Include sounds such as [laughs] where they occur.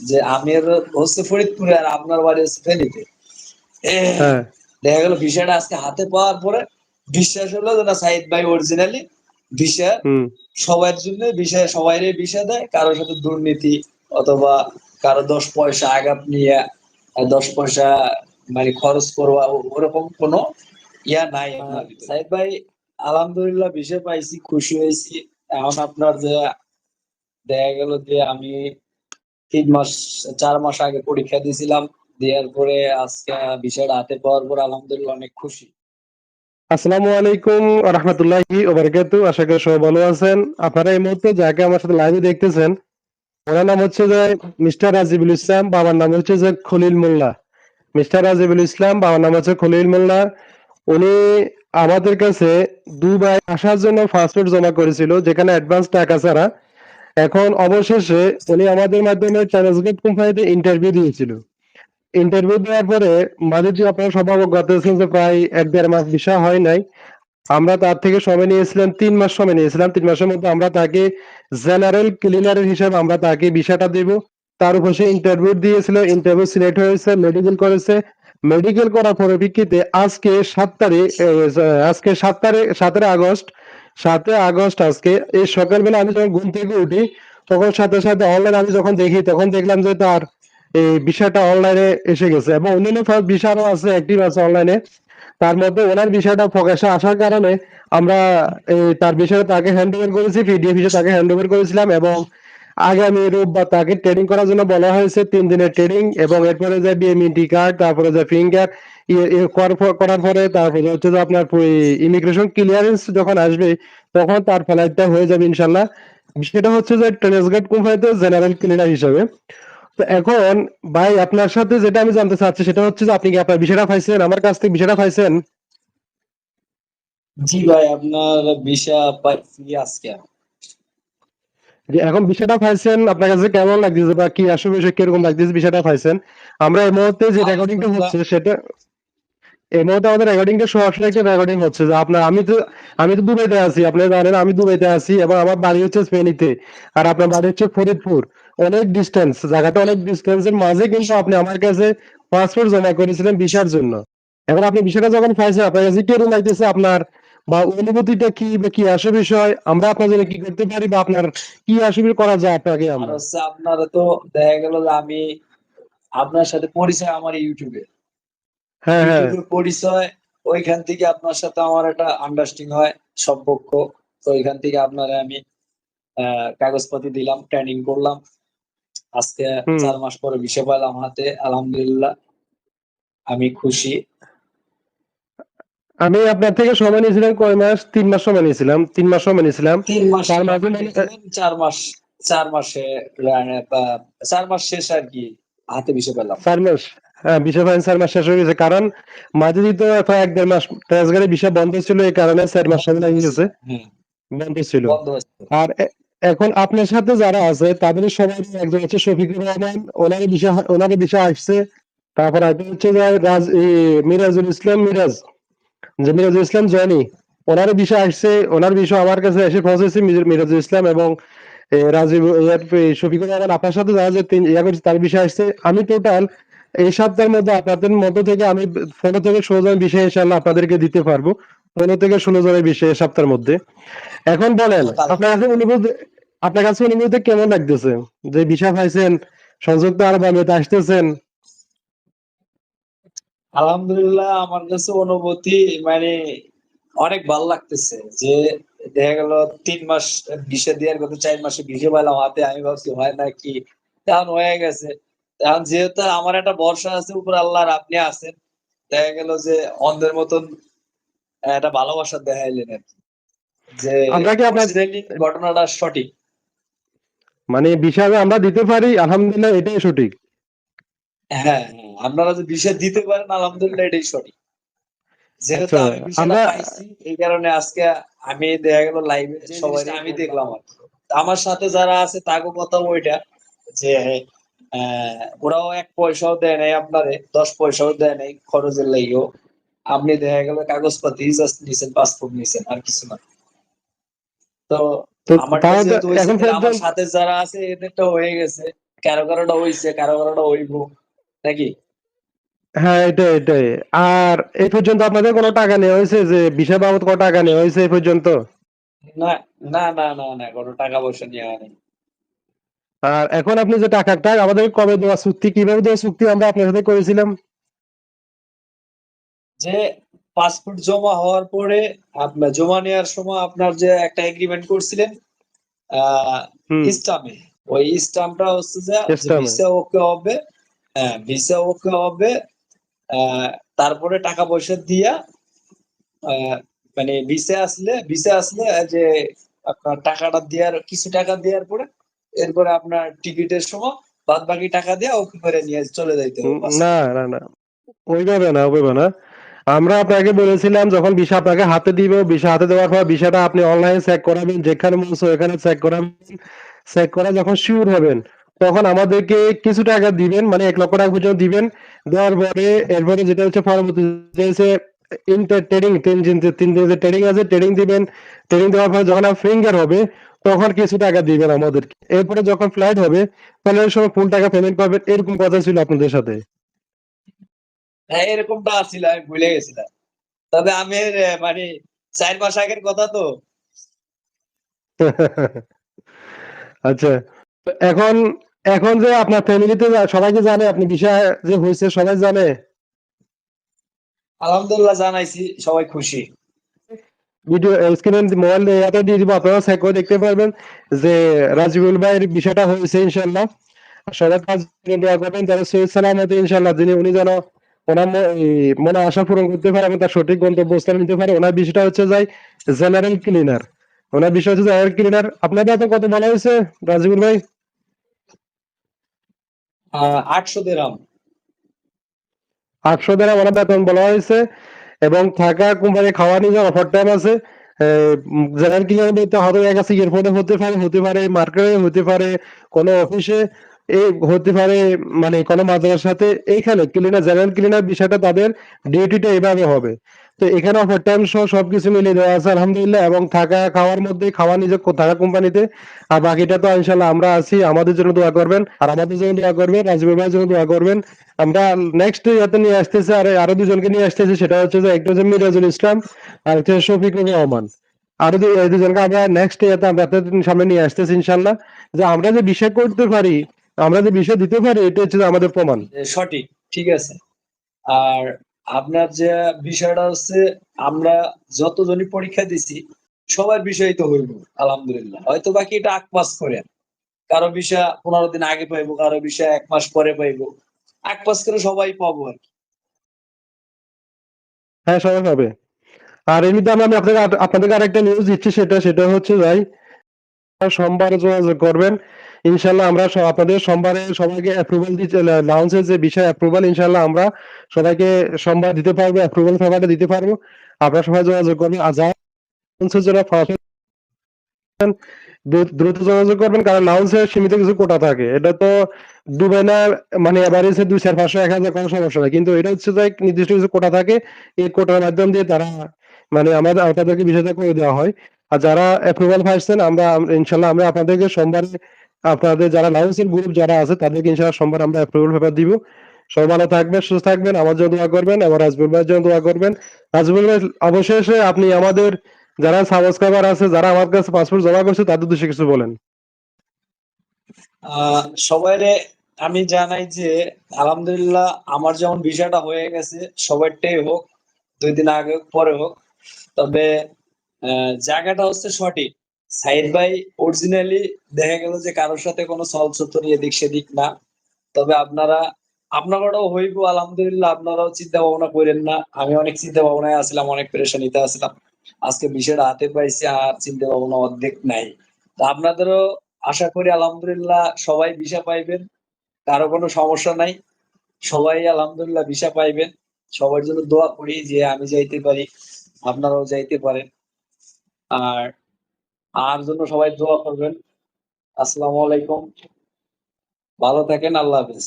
যে আমির হচ্ছে ফরিদপুরে আর আপনার বাড়ি হচ্ছে ফেনীতে। হ্যাঁ। দেখা গেল ভিসাটা আজকে হাতে পাওয়ার পরে বিশ্বাস হলো যে না সাইদ ভাই অরিজিনালি ভিসা হুম। সবার জন্য বিষয় সবাইরে বিষয় দেয় কারোর সাথে দুর্নীতি অথবা কারও দশ পয়সা আঘাত নিয়ে দশ পয়সা মানে খরচ করবা ওরকম কোনো ইয়া নাই ভিতরে। সাইদ ভাই আলহামদুলিল্লাহ বিষয় পাইছি খুশি হয়েছি। এখন আপনার যে দেখা গেল যে আমি তিন মাস, চার মাস আগে পরীক্ষা দিয়েছিলাম। দেওয়ার পরে আজকে বিষয়টা হাতে পাওয়ার পর আলহামদুলিল্লাহ অনেক খুশি। আসসালামু আলাইকুম রহমতুল্লাহি আশা করি সবাই ভালো আছেন। আপনারা এই মুহূর্তে যাকে আমার সাথে লাইভে দেখতেছেন, ওনার নাম হচ্ছে যে মিস্টার রাজিবুল ইসলাম, বাবার নাম হচ্ছে যে খলিল মোল্লা। মিস্টার রাজিবুল ইসলাম, বাবার নাম হচ্ছে খলিল মোল্লা। উনি আমাদের কাছে দুবাই আসার জন্য পাসপোর্ট জমা করেছিল, যেখানে অ্যাডভান্স টাকা ছাড়া। এখন অবশেষে উনি আমাদের মাধ্যমে ট্রান্সগেট কোম্পানিতে ইন্টারভিউ দিয়েছিল। ইন্টারভিউ দেওয়ার পরে যে আপনারা সবাই অবগত আছেন যে প্রায় এক দেড় মাস ভিসা হয় নাই। আমরা তার থেকে সময় নিয়েছিলাম, তিন মাস সময় নিয়েছিলাম। তিন মাসের মধ্যে আমরা তাকে জেনারেল ক্লিনারের হিসাবে আমরা তাকে ভিসাটা দেব। তার উপর সে ইন্টারভিউ দিয়েছিল ইন্টারভিউ সিলেক্ট হয়েছে মেডিকেল করেছে। মেডিকেল করার পরিপ্রেক্ষিতে আজকে সাত তারিখ আজকে সাত তারিখ সতেরো আগস্ট সাতই আগস্ট আজকে। এই সকালবেলা আমি যখন ঘুম থেকে উঠি, তখন সাথে সাথে অনলাইন আমি যখন দেখি, তখন দেখলাম যে তার এই বিষয়টা অনলাইনে এসে গেছে এবং অন্যান্য বিষয়ও আছে অ্যাক্টিভ আছে অনলাইনে তার মধ্যে ওনার বিষয়টা প্রকাশে আসার কারণে আমরা তার বিষয়ে তাকে হ্যান্ড ওভার করেছি পিডিএফ হিসেবে তাকে হ্যান্ড ওভার করেছিলাম এবং আগামী রোববার তাকে ট্রেডিং করার জন্য বলা হয়েছে। তিন দিনের ট্রেডিং এবং এরপরে যে বিএমইটি কার্ড তারপরে যে ফিঙ্গার করার পরে তারপরে হচ্ছে যে আপনার ইমিগ্রেশন ক্লিয়ারেন্স যখন আসবে, তখন তার ফ্লাইটটা হয়ে যাবে ইনশাল্লাহ। সেটা হচ্ছে যে ট্রান্সগেট কোম্পানিতে জেনারেল ক্লিনার হিসেবে। তো এখন ভাই, আপনার সাথে যেটা আমি জানতে চাচ্ছি সেটা হচ্ছে যে আপনি কি আপনার বিষয়টা পাইছেন? আমার কাছ থেকে বিষয়টা পাইছেন? জি ভাই, আপনার ভিসা পাইছি আজকে। যে এখন বিষয়টা পাইছেন আপনার কাছে কেমন লাগতেছে বা কি বিষয় কীরকম লাগতেছে বিষয়টা পাইছেন? আমরা এই মুহূর্তে যে রেকর্ডিংটা হচ্ছে সেটা এই মুহূর্তে আমাদের রেকর্ডিংটা সরাসরি একটা রেকর্ডিং হচ্ছে। যে আপনার আমি তো আমি তো দুবাইতে আছি আপনি জানেন আমি দুবাইতে আছি এবং আমার বাড়ি হচ্ছে স্পেনিতে আর আপনার বাড়ি হচ্ছে ফরিদপুর। অনেক ডিস্টেন্স জায়গাটা অনেক ডিস্টেন্সের মাঝে কিন্তু আপনি আমার কাছে পাসপোর্ট জমা করেছিলেন ভিসার জন্য। এখন আপনি বিষয়টা যখন পাইছেন আপনার কাছে কীরকম লাগতেছে আপনার বা অনুভূতিটা কি বা কি আসে বিষয়? আমরা আপনার জন্য কি করতে পারি বা আপনার কি আসবে করা যায় আপনাকে আমরা? আপনারা তো দেখা গেল যে আমি আপনার সাথে পরিচয় আমার ইউটিউবে হ্যাঁ হ্যাঁ। পরিচয় ওইখান থেকে আপনার সাথে আমার একটা আন্ডারস্ট্যান্ডিং হয় সম্পর্ক। তো ওইখান থেকে আপনারে আমি আহ, কাগজপাতি দিলাম ট্রেনিং করলাম। আজকে চার মাস পরে বিষয় পেলাম হাতে আলহামদুলিল্লাহ। আমি খুশি। আমি আপনার থেকে সময় নিয়েছিলাম কয় মাস? তিন মাস সময় নিয়েছিলাম তিন মাস সময় নিয়েছিলাম। চার মানে- চার মাস চার মাসে চার মাস শেষ আর কি হাতে বিষয় পেলাম। চার মাস হ্যাঁ বিষয় ফাইন চার মাস শেষ হয়ে গেছে। কারণ মাঝে দিতে এক দেড় মাস ট্রান্সগারে বিষয় বন্ধ ছিল এই কারণে চার মাস সময় লেগে গেছে। বন্ধ ছিল। আর এখন আপনার সাথে যারা আছে তাদের সবাই একজন হচ্ছে শফিকুর রহমান। ওনার বিষয় ওনার বিষয় আসছে। তারপর একজন হচ্ছে যে রাজ মিরাজুল ইসলাম মিরাজ। মিরাজুল ইসলাম জয়নি। ওনার বিষয় আসছে, ওনার বিষয় আমার কাছে এসে পৌঁছেছে মিরাজুল ইসলাম এবং রাজীব আপনার সাথে যারা যে ইয়া করছে, তার বিষয় আসছে। আমি টোটাল এই সপ্তাহের মধ্যে আপনাদের মধ্য থেকে আমি পনেরো থেকে ষোলো জন বিষয় ইনশাল্লাহ আপনাদেরকে দিতে পারব। পনেরো থেকে ষোলো জনের বিষয় সপ্তাহের মধ্যে। এখন বলেন, আপনার কাছে অনুভূতি, আপনার কাছে অনুভূতি কেমন লাগতেছে? যে বিষয় পাইছেন সংযুক্ত আরব আমিরাতে আসতেছেন আলহামদুলিল্লাহ আমার কাছে অনুভূতি মানে অনেক ভালো লাগতেছে যে দেখা গেল তিন মাস বিষে দেওয়ার কথা চার মাসে বিষে পেলাম হাতে আমি ভাবছি হয় না কি এখন হয়ে গেছে। এখন যেহেতু আমার একটা ভরসা আছে উপর আল্লাহর আপনি আছেন দেখা গেল যে অন্ধের মতন একটা ভালোবাসা দেখাইলেন আর কি। যে আমরা কি আপনার- originally ঘটনাটা সঠিক? মানে বিষয় আমরা দিতে পারি আলহামদুলিল্লাহ এটাই সঠিক। হ্যাঁ হ্যাঁ আপনারা যে বিষয় দিতে পারেন আলহামদুলিল্লাহ এটাই সঠিক। যেহেতু আচ্ছা, আমি বিষয়টা আমরা- পাইছি এই কারণে আজকে আমি দেখা গেল লাইভে সবাই আমি দেখলাম আর আমার সাথে যারা আছে তাকে কথা ওইটা যে আহ, ওরাও এক পয়সাও দেয় নাই আপনারে দশ পয়সাও দেয় নাই খরচের লাগিও। আপনি দেখা গেল কাগজপাতি জাস্ট নিছেন পাসপোর্ট নিছেন আর কিছু না। তো আমার সাথে যারা আছে এদেরটা হয়ে গেছে। কারও কারোটা হইছে কারও কারোটা হইব। নাকি? হ্যাঁ এটাই এটাই। আর এই পর্যন্ত আপনাদের কোনো টাকা নেওয়া হয়েছে যে বিষয় বাবদ কত টাকা নেওয়া হয়েছে এই পর্যন্ত? না না না না না কোনো টাকা পয়সা নিয়ে হয়নি। আর এখন আপনি যে টাকাটা আমাদের কবে দেওয়া চুক্তি কীভাবে দেওয়া চুক্তি আমরা আপনার সাথে করেছিলাম? যে পাসপোর্ট জমা হওয়ার পরে আপনার জমা নেওয়ার সময় আপনার যে একটা এগ্রিমেন্ট করছিলেন আহ হুম। ওই স্টামটা হচ্ছে যে ভিসা ওকে হবে। হ্যাঁ ভিসা ওকে হবে তারপরে টাকা পয়সা দিয়া মানে ভিসা আসলে ভিসা আসলে যে আপনার টাকাটা দেওয়ার কিছু টাকা দেওয়ার পরে এরপরে আপনার টিকিটের সময় বাদ বাকি টাকা দিয়ে ওকে করে নিয়ে চলে যাইতে না না না ওইভাবে না ওইভাবে না। আমরা আপনাকে বলেছিলাম যখন ভিসা আপনাকে হাতে দিব ভিসা হাতে দেওয়ার পর ভিসাটা আপনি অনলাইনে চেক করাবেন যেখানে মন চায় ওখানে চেক করাবেন। চেক করা যখন শিওর হবেন তখন আমাদেরকে কিছু টাকা দিবেন মানে এক লক্ষ টাকা পর্যন্ত দিবেন। দেওয়ার পরে এরপরে যেটা হচ্ছে পরবর্তী যে ইন্টার ট্রেডিং তিন তিন দিন যে ট্রেডিং আছে ট্রেডিং দিবেন। ট্রেডিং দেওয়ার পরে যখন ফিঙ্গার হবে তখন কিছু টাকা দিবেন আমাদেরকে। এরপরে যখন ফ্লাইট হবে ফ্লাইটের সময় ফুল টাকা পেমেন্ট করবেন এরকম কথা ছিল আপনাদের সাথে। হ্যাঁ এরকমটা আসছিল আমি ভুলে গেছিলাম। তবে আমি মানে চার মাস আগের কথা তো। [laughs] আচ্ছা এখন এখন যে আপনার ফ্যামিলিতে সবাইকে জানে? আপনি বিষয় যে হয়েছে সবাই জানে? আলহামদুলিল্লাহ জানাইছি সবাই খুশি। ভিডিও স্ক্রিনে মোবাইল ইয়াতে দিয়ে দিব আপনারা চেক করে দেখতে পারবেন যে রাজিবুল ভাইয়ের বিষয়টা হয়েছে ইনশাল্লাহ সবাই কাজ দোয়া করবেন তারা সৈয়দ সালামতে ইনশাল্লাহ যিনি উনি যেন ওনার মনে আশা পূরণ করতে পারে এবং তার সঠিক গন্তব্যস্থান নিতে পারে ওনার বিষয়টা হচ্ছে যাই জেনারেল ক্লিনার ওনার বিষয় হচ্ছে জেনারেল ক্লিনার আপনাদের এত কত বলা হয়েছে রাজিবুল ভাই? আটশো দেরাম। আটশো দেরাম ওনার বলা হয়েছে এবং থাকা কোম্পানি খাওয়া নিয়ে অফার টাইম আছে। জেনারেল ক্লিয়ার হয়তো এক আছে এয়ারপোর্টে হতে পারে হতে পারে মার্কেটে হতে পারে কোনো অফিসে এই হতে পারে মানে কোনো মাদ্রাসার সাথে এইখানে ক্লিনার জেনারেল ক্লিনার বিষয়টা তাদের ডিউটিটা এভাবে হবে। তো এখানে অফার টাইম সহ সবকিছু মিলিয়ে দেওয়া আছে, আলহামদুলিল্লাহ। এবং থাকা, খাওয়ার মধ্যে, খাওয়া নিজে থাকা কোম্পানিতে। আর বাকিটা তো ইনশাল্লাহ আমরা আছি, আমাদের জন্য দোয়া করবেন। আর আমাদের জন্য দোয়া করবেন রাজীব ভাইয়ের জন্য দোয়া করবেন। আমরা নেক্সট ইয়াতে নিয়ে আসতেছি, আর আরও দুজনকে নিয়ে আসতেছি, সেটা হচ্ছে যে একটা হচ্ছে মিরাজুল ইসলাম, আর একটা শফিকুর রহমান। আরও দুজনকে আমরা নেক্সট ইয়াতে, আমরা সামনে নিয়ে আসতেছি ইনশাল্লাহ। যে আমরা যে বিষয় করতে পারি আমরা যে বিষয় দিতে পারি এটা হচ্ছে আমাদের প্রমাণ। সঠিক ঠিক আছে। আর আপনার যে বিষয়টা হচ্ছে আমরা যতজনই পরীক্ষা দিছি সবার বিষয় তো হইব আলহামদুলিল্লাহ। হয়তো বাকি এটা আগ পাস করে কারও বিষয় পনেরো দিন আগে পাইবো কারও বিষয় এক মাস পরে পাইবো। আগ পাস করে সবাই পাবো আর কি। হ্যাঁ সবাই হবে আর এমনিতে আমি আমি আপনাদের আপনাদেরকে আরেকটা নিউজ দিচ্ছি সেটা সেটা হচ্ছে ভাই সোমবারে যোগাযোগ করবেন। ইনশাল্লাহ আমরা আপনাদের সোমবারে সবাইকে অ্যাপ্রুভাল দিতে লাউন্সের যে বিষয় অ্যাপ্রুভাল ইনশাল্লাহ আমরা সবাইকে সোমবার দিতে পারব অ্যাপ্রুভাল পেপারটা দিতে পারব। আপনারা সবাই যোগাযোগ করবেন আর যারা লাউন্সের জন্য দ্রুত যোগাযোগ করবেন, কারণ লাউন্সের সীমিত কিছু কোটা থাকে। এটা তো ডুবে না মানে এভারেজে দুই চার, পাঁচশো, এক হাজার কোনো সমস্যা নাই। কিন্তু এটা হচ্ছে যে নির্দিষ্ট কিছু কোটা থাকে, এই কোটার মাধ্যম দিয়ে তারা মানে আমাদের আপনাদেরকে বিষয়টা করে দেওয়া হয়। আর যারা অ্যাপ্রুভাল পাইছেন আমরা, ইনশাল্লাহ আমরা আপনাদেরকে সোমবারে আপনাদের যারা লাউন্সের গ্রুপ যারা আছে, তাদেরকে ইনশাল্লাহ সোমবার আমরা অ্যাপ্রুভাল পেপার দিব। সবাই ভালো থাকবেন, সুস্থ থাকবেন, আমার জন্য দোয়া করবেন, এবং রাজবুল ভাইয়ের জন্য দোয়া করবেন। রাজবুল ভাই, অবশেষে আপনি আমাদের যারা সাবস্ক্রাইবার আছে, যারা আমার কাছে পাসপোর্ট জমা করছে, তাদের উদ্দেশ্যে কিছু বলেন। সবাইরে আমি জানাই যে, আলহামদুলিল্লাহ আমার যেমন বিষয়টা হয়ে গেছে, সবারটাই হোক, দুই দিন আগে হোক, পরে হোক। তবে জায়গাটা হচ্ছে সঠিক। সাইদ ভাই অরিজিনালি দেখা গেল যে কারোর সাথে কোনো চলচত্বর এদিক সেদিক না। তবে আপনারা, আপনারাও হইব, আলহামদুলিল্লাহ, আপনারাও চিন্তা ভাবনা করেন না। আমি অনেক চিন্তা ভাবনায় আসলাম অনেক পেরেশানিতে আসলাম আজকে বিষয়টা হাতে পাইছি, আর চিন্তা ভাবনা অর্ধেক নাই। তো আপনাদেরও আশা করি, আলহামদুলিল্লাহ, সবাই ভিসা পাইবেন। কারও কোনো সমস্যা নাই। সবাই আলহামদুলিল্লাহ ভিসা পাইবেন। সবার জন্য দোয়া করি যে আমি যাইতে পারি, আপনারাও যাইতে পারেন। আর আর জন্য সবাই দোয়া করবেন। আসসালামু আলাইকুম। ভালো থাকেন আল্লাহ হাফেজ।